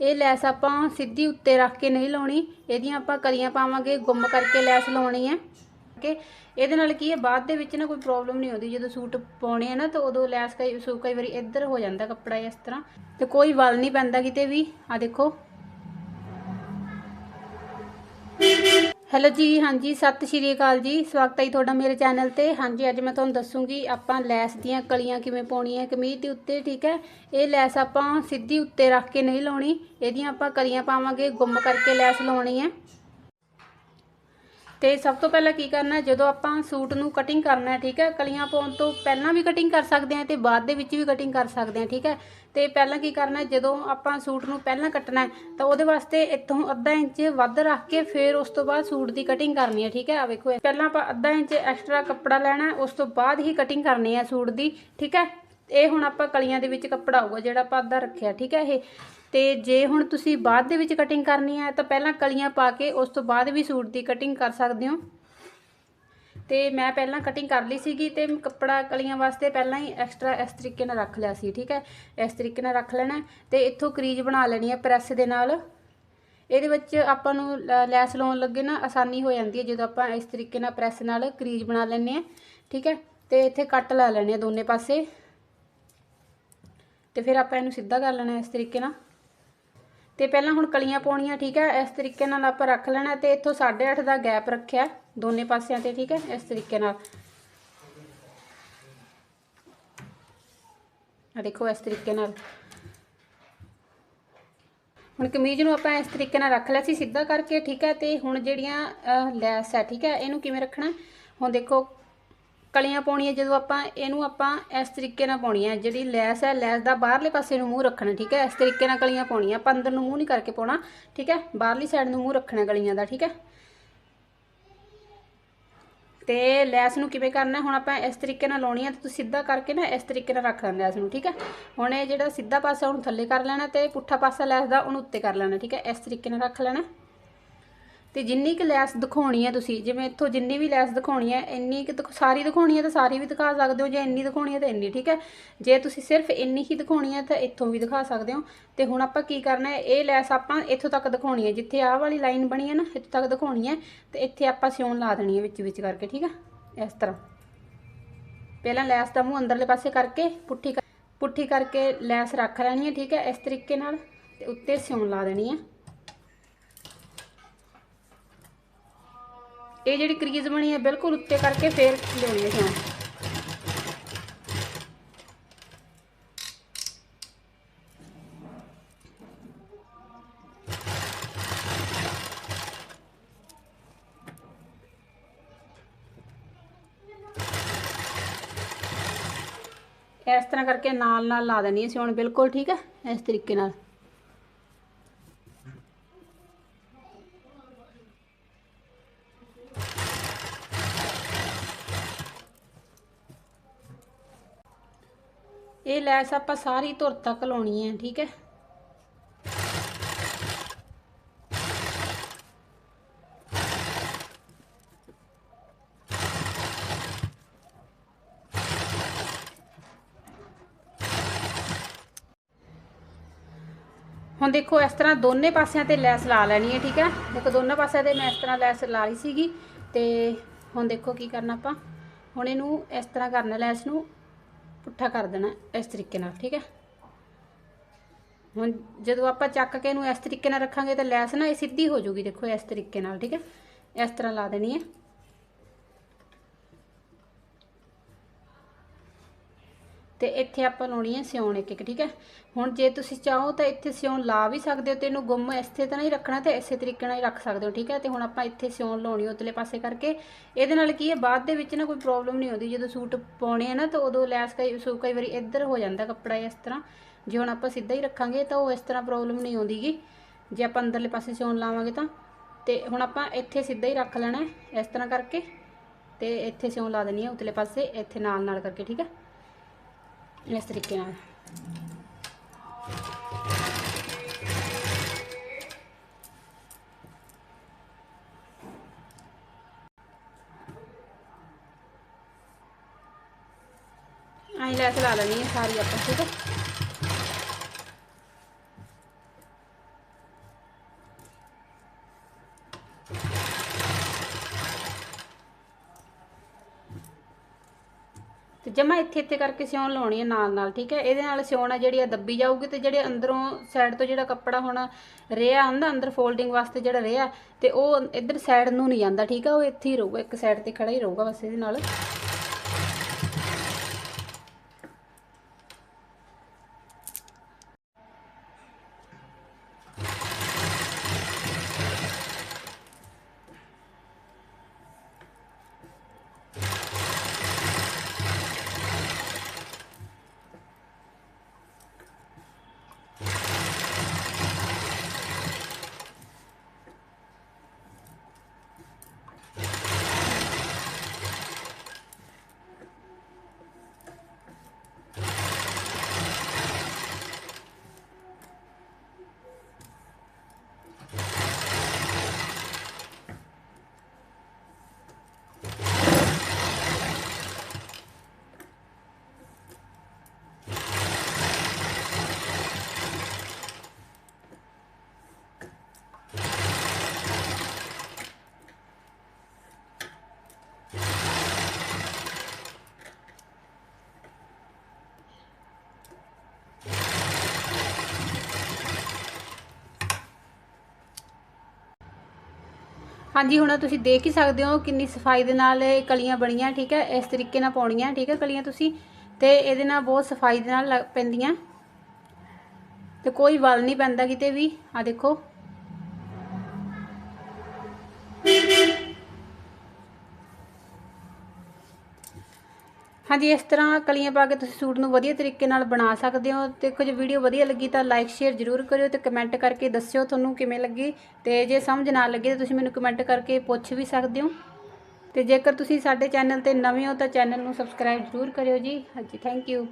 ਇਹ ਲੈਸ ਆਪਾਂ ਸਿੱਧੀ ਉੱਤੇ ਰੱਖ ਕੇ ਨਹੀਂ ਲਾਉਣੀ। ਇਹਦੀਆਂ ਆਪਾਂ ਕਲੀਆਂ ਪਾਵਾਂਗੇ, ਗੁੰਮ ਕਰਕੇ ਲੈਸ ਲਾਉਣੀ ਹੈ। ਕਿ ਇਹਦੇ ਨਾਲ ਕੀ ਹੈ, ਬਾਅਦ ਦੇ ਵਿੱਚ ਨਾ ਕੋਈ ਪ੍ਰੋਬਲਮ ਨਹੀਂ ਆਉਂਦੀ। ਜਦੋਂ ਸੂਟ ਪਾਉਣੇ ਆ ਨਾ, ਤਾਂ ਉਦੋਂ ਲੈਸ ਕਈ ਸੂ ਕਈ ਵਾਰੀ ਇੱਧਰ ਹੋ ਜਾਂਦਾ ਕੱਪੜਾ ਇਸ ਤਰ੍ਹਾਂ। ਤੇ ਕੋਈ ਵਲ ਨਹੀਂ ਪੈਂਦਾ ਕਿਤੇ ਵੀ। ਆ ਦੇਖੋ। ਹੈਲੋ ਜੀ, ਹਾਂਜੀ, ਸਤਿ ਸ਼੍ਰੀ ਅਕਾਲ ਜੀ। ਸਵਾਗਤ ਹੈ ਜੀ ਤੁਹਾਡਾ ਮੇਰੇ ਚੈਨਲ ਤੇ। ਹਾਂਜੀ, ਅੱਜ ਮੈਂ ਤੁਹਾਨੂੰ ਦੱਸੂਗੀ ਆਪਾਂ ਲੈਸ ਦੀਆਂ ਕਲੀਆਂ ਕਿਵੇਂ ਪਾਉਣੀਆਂ ਕਮੀਜ਼ ਦੇ ਉੱਤੇ, ਠੀਕ ਹੈ? ਇਹ ਲੈਸ ਆਪਾਂ ਸਿੱਧੀ ਉੱਤੇ ਰੱਖ ਕੇ ਨਹੀਂ ਲਾਉਣੀ। ਇਹਦੀਆਂ ਆਪਾਂ ਕਲੀਆਂ ਪਾਵਾਂਗੇ, ਗੁੰਮ ਕਰਕੇ ਲੈਸ ਲਾਉਣੀ ਹੈ। ਤੇ ਸਭ ਤੋਂ ਪਹਿਲਾਂ ਕੀ ਕਰਨਾ ਹੈ, ਜਦੋਂ ਆਪਾਂ ਸੂਟ ਨੂੰ ਕਟਿੰਗ ਕਰਨਾ ਹੈ ਠੀਕ ਹੈ ਕਲੀਆਂ ਪਾਉਣ ਤੋਂ ਪਹਿਲਾਂ ਵੀ ਕਟਿੰਗ ਕਰ ਸਕਦੇ ਹਾਂ ਤੇ ਬਾਅਦ ਦੇ ਵਿੱਚ ਵੀ ਕਟਿੰਗ ਕਰ ਸਕਦੇ ਹਾਂ ਠੀਕ ਹੈ। ਤੇ ਪਹਿਲਾਂ ਕੀ ਕਰਨਾ ਹੈ, ਜਦੋਂ ਆਪਾਂ ਸੂਟ ਨੂੰ ਪਹਿਲਾਂ ਕੱਟਣਾ ਹੈ ਤਾਂ ਉਹਦੇ ਵਾਸਤੇ ਇੱਥੋਂ ਅੱਧਾ ਇੰਚ ਵੱਧ ਰੱਖ ਕੇ ਫਿਰ ਉਸ ਤੋਂ ਬਾਅਦ ਸੂਟ ਦੀ ਕਟਿੰਗ ਕਰਨੀ ਹੈ ਠੀਕ ਹੈ। ਆ ਵੇਖੋ ਪਹਿਲਾਂ ਆਪਾਂ ਅੱਧਾ ਇੰਚ ਐਕਸਟਰਾ ਕੱਪੜਾ ਲੈਣਾ ਉਸ ਤੋਂ ਬਾਅਦ ਹੀ ਕਟਿੰਗ ਕਰਨੀ ਹੈ ਸੂਟ ਦੀ ਠੀਕ ਹੈ। ਇਹ ਹੁਣ ਆਪਾਂ ਕਲੀਆਂ ਦੇ ਵਿੱਚ ਕੱਪੜਾ ਹੋਊਗਾ ਜਿਹੜਾ ਆਪਾਂ ਅੱਧਾ ਰੱਖਿਆ, ਠੀਕ ਹੈ ਇਹ? ਤੇ ਜੇ ਹੁਣ ਤੁਸੀਂ ਬਾਅਦ ਦੇ ਵਿੱਚ ਕਟਿੰਗ ਕਰਨੀ ਹੈ ਤਾਂ ਪਹਿਲਾਂ ਕਲੀਆਂ ਪਾ ਕੇ ਉਸ ਤੋਂ ਬਾਅਦ ਵੀ ਸੂਟ ਦੀ ਕਟਿੰਗ ਕਰ ਸਕਦੇ ਹੋ। ਤੇ ਮੈਂ ਪਹਿਲਾਂ ਕਟਿੰਗ ਕਰ ਲਈ ਸੀਗੀ ਤੇ ਕੱਪੜਾ ਕਲੀਆਂ ਵਾਸਤੇ ਪਹਿਲਾਂ ਹੀ ਐਕਸਟਰਾ ਇਸ ਤਰੀਕੇ ਨਾਲ ਰੱਖ ਲਿਆ ਸੀ, ਠੀਕ ਹੈ? ਇਸ ਤਰੀਕੇ ਨਾਲ ਰੱਖ ਲੈਣਾ ਹੈ ਤੇ ਇੱਥੋਂ ਕਰੀਜ਼ ਬਣਾ ਲੈਣੀ ਹੈ ਪ੍ਰੈਸ ਦੇ ਨਾਲ। ਇਹਦੇ ਵਿੱਚ ਆਪਾਂ ਨੂੰ ਲ- ਲੈਸ ਲਾਉਣ ਲੱਗੇ ਨਾ ਆਸਾਨੀ ਹੋ ਜਾਂਦੀ ਹੈ ਜਦੋਂ ਆਪਾਂ ਇਸ ਤਰੀਕੇ ਨਾਲ ਪ੍ਰੈਸ ਨਾਲ ਕਰੀਜ਼ ਬਣਾ ਲੈਂਦੇ ਆ ਠੀਕ ਹੈ? ਤੇ ਇੱਥੇ ਕੱਟ ਲਾ ਲੈਣੇ ਆ ਦੋਨੇ ਪਾਸੇ। ਤੇ ਫਿਰ ਆਪਾਂ ਇਹਨੂੰ ਸਿੱਧਾ ਕਰ ਲੈਣਾ ਇਸ ਤਰੀਕੇ ਨਾਲ। ਤੇ ਪਹਿਲਾਂ ਹੁਣ ਕਲੀਆਂ ਪਾਉਣੀਆਂ, ਠੀਕ ਹੈ? ਇਸ ਤਰੀਕੇ ਨਾਲ ਆਪਾਂ ਰੱਖ ਲੈਣਾ ਤੇ ਇੱਥੋਂ 8.5 ਦਾ ਗੈਪ ਰੱਖਿਆ ਦੋਨੇ ਪਾਸਿਆਂ ਤੇ, ਠੀਕ ਹੈ? ਇਸ ਤਰੀਕੇ ਨਾਲ। ਆ ਦੇਖੋ ਇਸ ਤਰੀਕੇ ਨਾਲ। ਹੁਣ ਕਮੀਜ਼ ਨੂੰ ਆਪਾਂ ਇਸ ਤਰੀਕੇ ਨਾਲ ਰੱਖ ਲਿਆ ਸੀ ਸਿੱਧਾ ਕਰਕੇ, ਠੀਕ ਹੈ? ਤੇ ਹੁਣ ਜਿਹੜੀਆਂ ਲੈਸ ਹੈ, ਠੀਕ ਹੈ? ਇਹਨੂੰ ਕਿਵੇਂ ਰੱਖਣਾ? ਹੁਣ ਦੇਖੋ ਕਲੀਆਂ ਪਾਉਣੀਆਂ, ਜਦੋਂ ਆਪਾਂ ਇਹਨੂੰ ਆਪਾਂ ਇਸ ਤਰੀਕੇ ਨਾਲ ਪਾਉਣੀ ਹੈ ਜਿਹੜੀ ਲੈਸ ਹੈ, ਲੈਸ ਦਾ ਬਾਹਰਲੇ ਪਾਸੇ ਨੂੰ ਮੂੰਹ ਰੱਖਣਾ, ਠੀਕ ਹੈ? ਇਸ ਤਰੀਕੇ ਨਾਲ ਕਲੀਆਂ ਪਾਉਣੀਆਂ। ਆਪਾਂ ਅੰਦਰ ਨੂੰ ਮੂੰਹ ਨਹੀਂ ਕਰਕੇ ਪਾਉਣਾ, ਠੀਕ ਹੈ? ਬਾਹਰਲੀ ਸਾਈਡ ਨੂੰ ਮੂੰਹ ਰੱਖਣਾ ਕਲੀਆਂ ਦਾ, ਠੀਕ ਹੈ? ਤੇ ਲੈਸ ਨੂੰ ਕਿਵੇਂ ਕਰਨਾ? ਹੁਣ ਆਪਾਂ ਇਸ ਤਰੀਕੇ ਨਾਲ ਲਾਉਣੀ ਹੈ, ਤੇ ਤੁਸੀਂ ਸਿੱਧਾ ਕਰਕੇ ਨਾ ਇਸ ਤਰੀਕੇ ਨਾਲ ਰੱਖ ਲੈਣਾ ਲੈਸ ਨੂੰ, ਠੀਕ ਹੈ? ਹੁਣ ਇਹ ਜਿਹੜਾ ਸਿੱਧਾ ਪਾਸਾ ਉਹਨੂੰ ਥੱਲੇ ਕਰ ਲੈਣਾ ਤੇ ਪੁੱਠਾ ਪਾਸਾ ਲੈਸ ਦਾ ਉਹਨੂੰ ਉੱਤੇ ਕਰ ਲੈਣਾ, ਠੀਕ ਹੈ? ਇਸ ਤਰੀਕੇ ਨਾਲ ਰੱਖ ਲੈਣਾ। ਤੇ ਜਿੰਨੀ ਕੁ ਲੈਸ ਦਿਖਾਉਣੀ ਹੈ ਤੁਸੀਂ, ਜਿਵੇਂ ਇੱਥੋਂ ਜਿੰਨੀ ਵੀ ਲੈਸ ਦਿਖਾਉਣੀ ਹੈ ਇੰਨੀ ਕੁ ਦਿਖ- ਸਾਰੀ ਦਿਖਾਉਣੀ ਹੈ ਤਾਂ ਸਾਰੀ ਵੀ ਦਿਖਾ ਸਕਦੇ ਹੋ, ਜੇ ਇੰਨੀ ਦਿਖਾਉਣੀ ਹੈ ਤਾਂ ਇੰਨੀ, ਠੀਕ ਹੈ? ਜੇ ਤੁਸੀਂ ਸਿਰਫ ਇੰਨੀ ਹੀ ਦਿਖਾਉਣੀ ਹੈ ਤਾਂ ਇੱਥੋਂ ਵੀ ਦਿਖਾ ਸਕਦੇ ਹੋ। ਤੇ ਹੁਣ ਆਪਾਂ ਕੀ ਕਰਨਾ ਹੈ, ਇਹ ਲੈਸ ਆਪਾਂ ਇੱਥੋਂ ਤੱਕ ਦਿਖਾਉਣੀ ਹੈ ਜਿੱਥੇ ਆਹ ਵਾਲੀ ਲਾਈਨ ਬਣੀ ਹੈ ਨਾ, ਇੱਥੋਂ ਤੱਕ ਦਿਖਾਉਣੀ ਹੈ ਤੇ ਇੱਥੇ ਆਪਾਂ ਸਿਉਣ ਲਾ ਦੇਣੀ ਹੈ ਵਿੱਚ ਵਿੱਚ ਕਰਕੇ, ਠੀਕ ਹੈ ਇਸ ਤਰ੍ਹਾਂ। ਪਹਿਲਾਂ ਲੈਸ ਦਾ ਮੂੰਹ ਅੰਦਰਲੇ ਪਾਸੇ ਕਰਕੇ, ਪੁੱਠੀ ਕਰ- ਪੁੱਠੀ ਕਰਕੇ ਲੈਸ ਰੱਖ ਲੈਣੀ ਹੈ ਠੀਕ ਹੈ, ਇਸ ਤਰੀਕੇ ਨਾਲ, ਤੇ ਉੱਤੇ ਸਿਉਣ ਲਾ ਦੇਣੀ ਹੈ ਇਹ ਜਿਹੜੀ ਕਰੀਜ਼ ਬਣੀ ਹੈ, ਬਿਲਕੁਲ ਉੱਤੇ ਕਰਕੇ ਫੇਰ ਲਿਆਉਣੀ ਹੈ ਸਿਉਣ ਇਸ ਤਰ੍ਹਾਂ ਕਰਕੇ ਨਾਲ ਨਾਲ ਲਾ ਦੇਣੀ ਹੈ ਸਿਉਣ, ਬਿਲਕੁਲ ਠੀਕ ਹੈ, ਇਸ ਤਰੀਕੇ ਨਾਲ। ਇਹ ਲੈਸ ਆਪਾਂ ਸਾਰੀ ਧੁਰ ਤੱਕ ਲਾਉਣੀ ਹੈ, ਠੀਕ ਹੈ? ਹੁਣ ਦੇਖੋ, ਇਸ ਤਰ੍ਹਾਂ ਦੋਨੇ ਪਾਸਿਆਂ ਤੇ ਲੈਸ ਲਾ ਲੈਣੀ ਹੈ, ਠੀਕ ਹੈ? ਦੇਖੋ, ਦੋਨਾਂ ਪਾਸਿਆਂ ਤੇ ਮੈਂ ਇਸ ਤਰ੍ਹਾਂ ਲੈਸ ਲਾ ਲਈ ਸੀਗੀ ਤੇ ਹੁਣ ਦੇਖੋ ਕੀ ਕਰਨਾ ਆਪਾਂ। ਹੁਣ ਇਹਨੂੰ ਇਸ ਤਰ੍ਹਾਂ ਕਰਨਾ, ਲੈਸ ਨੂੰ ਪੁੱਠਾ ਕਰ ਦੇਣਾ ਇਸ ਤਰੀਕੇ ਨਾਲ, ਠੀਕ ਹੈ? ਹੁਣ ਜਦੋਂ ਆਪਾਂ ਚੱਕ ਕੇ ਇਹਨੂੰ ਇਸ ਤਰੀਕੇ ਨਾਲ ਰੱਖਾਂਗੇ ਤਾਂ ਲੈਸ ਨਾ ਇਹ ਸਿੱਧੀ ਹੋ ਜਾਊਗੀ, ਦੇਖੋ ਇਸ ਤਰੀਕੇ ਨਾਲ, ਠੀਕ ਹੈ? ਇਸ ਤਰ੍ਹਾਂ ਲਾ ਦੇਣੀ ਹੈ। ਤੇ ਇੱਥੇ ਆਪਾਂ ਲਾਉਣੀ ਹੈ ਸਿਉਣ ਇੱਕ ਇੱਕ, ਠੀਕ ਹੈ? ਹੁਣ ਜੇ ਤੁਸੀਂ ਚਾਹੋ ਤਾਂ ਇੱਥੇ ਸਿਉਣ ਲਾ ਵੀ ਸਕਦੇ ਹੋ ਤੇ ਇਹਨੂੰ ਗੁੰਮ ਇਸੇ ਤਰ੍ਹਾਂ ਹੀ ਰੱਖਣਾ ਤੇ ਇਸੇ ਤਰੀਕੇ ਨਾਲ ਹੀ ਰੱਖ ਸਕਦੇ ਹੋ, ਠੀਕ ਹੈ? ਤੇ ਹੁਣ ਆਪਾਂ ਇੱਥੇ ਸਿਉਣ ਲਾਉਣੀ ਉਤਲੇ ਪਾਸੇ ਕਰਕੇ, ਇਹਦੇ ਨਾਲ ਕੀ ਹੈ, ਬਾਅਦ ਦੇ ਵਿੱਚ ਨਾ ਕੋਈ ਪ੍ਰੋਬਲਮ ਨਹੀਂ ਆਉਂਦੀ। ਜਦੋਂ ਸੂਟ ਪਾਉਣੇ ਆ ਨਾ ਤਾਂ ਉਦੋਂ ਲੈਸ ਕਈ, ਸੂ ਕਈ ਵਾਰੀ ਇੱਧਰ ਹੋ ਜਾਂਦਾ ਕੱਪੜਾ ਇਸ ਤਰ੍ਹਾਂ। ਜੇ ਹੁਣ ਆਪਾਂ ਸਿੱਧਾ ਹੀ ਰੱਖਾਂਗੇ ਤਾਂ ਉਹ ਇਸ ਤਰ੍ਹਾਂ ਪ੍ਰੋਬਲਮ ਨਹੀਂ ਆਉਂਦੀਗੀ। ਜੇ ਆਪਾਂ ਅੰਦਰਲੇ ਪਾਸੇ ਸਿਉਣ ਲਾਵਾਂਗੇ ਤਾਂ। ਤੇ ਹੁਣ ਆਪਾਂ ਇੱਥੇ ਸਿੱਧਾ ਹੀ ਰੱਖ ਲੈਣਾ ਇਸ ਤਰ੍ਹਾਂ ਕਰਕੇ। ਤੇ ਇੱਥੇ ਸਿਉਂ ਲਾ ਦੇਣੀ ਹੈ ਉਤਲੇ ਪਾਸੇ, ਇੱਥੇ ਨਾਲ ਨਾਲ ਕਰਕੇ, ਠੀਕ ਹੈ? ਇਸ ਤਰੀਕੇ ਨਾਲ ਆਈ ਲੈਸ ਲਾ ਲੈਣੀ ਹੈ ਸਾਰੀ ਆਪਾਂ ਠੀਕ ਹੈ ਜਮਾ ਇੱਥੇ ਇੱਥੇ ਕਰਕੇ ਸਿਉਣ ਲਾਉਣੀ ਹੈ ਨਾਲ ਨਾਲ, ਠੀਕ ਹੈ? ਇਹਦੇ ਨਾਲ ਸਿਉਣ ਆ ਜਿਹੜੀ ਆ ਦੱਬੀ ਜਾਊਗੀ ਤੇ ਜਿਹੜੇ ਅੰਦਰੋਂ ਸਾਈਡ ਤੋਂ ਜਿਹੜਾ ਕੱਪੜਾ ਹੁਣ ਰਿਹਾ ਹੁੰਦਾ ਅੰਦਰ ਫੋਲਡਿੰਗ ਵਾਸਤੇ ਜਿਹੜਾ ਰਿਹਾ ਤੇ ਉਹ ਇੱਧਰ ਸਾਈਡ ਨੂੰ ਨਹੀਂ ਜਾਂਦਾ, ਠੀਕ ਹੈ? ਉਹ ਇੱਥੇ ਹੀ ਰਹੂਗਾ, ਇੱਕ ਸਾਈਡ ਤੇ ਖੜਾ ਹੀ ਰਹੂਗਾ ਬਸ ਇਹਦੇ ਨਾਲ। ਹਾਂਜੀ, ਹੁਣ ਤੁਸੀਂ ਦੇਖ ਹੀ ਸਕਦੇ ਹੋ ਕਿੰਨੀ ਸਫ਼ਾਈ ਦੇ ਨਾਲ ਇਹ ਕਲੀਆਂ ਬਣੀਆਂ, ਠੀਕ ਹੈ? ਇਸ ਤਰੀਕੇ ਨਾਲ ਪਾਉਣੀਆਂ, ਠੀਕ ਹੈ ਕਲੀਆਂ ਤੁਸੀਂ? ਤੇ ਇਹਦੇ ਨਾਲ ਬਹੁਤ ਸਫ਼ਾਈ ਦੇ ਨਾਲ ਲੱਗ ਪੈਂਦੀਆਂ। ਤੇ ਕੋਈ ਵਲ ਨਹੀਂ ਪੈਂਦਾ ਕਿਤੇ ਵੀ। ਆ ਦੇਖੋ। ਹਾਂਜੀ, ਇਸ ਤਰ੍ਹਾਂ ਕਲੀਆਂ ਪਾ ਕੇ ਤੁਸੀਂ ਸੂਟ ਨੂੰ ਵਧੀਆ ਤਰੀਕੇ ਨਾਲ ਬਣਾ ਸਕਦੇ ਹੋ। ਤੇ ਕੁਝ ਵੀਡੀਓ ਵਧੀਆ ਲੱਗੀ ਤਾਂ ਲਾਈਕ ਸ਼ੇਅਰ ਜ਼ਰੂਰ ਕਰਿਓ ਤੇ ਕਮੈਂਟ ਕਰਕੇ ਦੱਸਿਓ ਤੁਹਾਨੂੰ ਕਿਵੇਂ ਲੱਗੀ। ਤੇ ਜੇ ਸਮਝ ਨਾ ਲੱਗੇ ਤਾਂ ਤੁਸੀਂ ਮੈਨੂੰ ਕਮੈਂਟ ਕਰਕੇ ਪੁੱਛ ਵੀ ਸਕਦੇ ਹੋ। ਤੇ ਜੇਕਰ ਤੁਸੀਂ ਸਾਡੇ ਚੈਨਲ ਤੇ ਨਵੇਂ ਹੋ ਤਾਂ ਚੈਨਲ ਨੂੰ ਸਬਸਕ੍ਰਾਈਬ ਜ਼ਰੂਰ ਕਰਿਓ ਜੀ। ਹਾਂਜੀ ਥੈਂਕ ਯੂ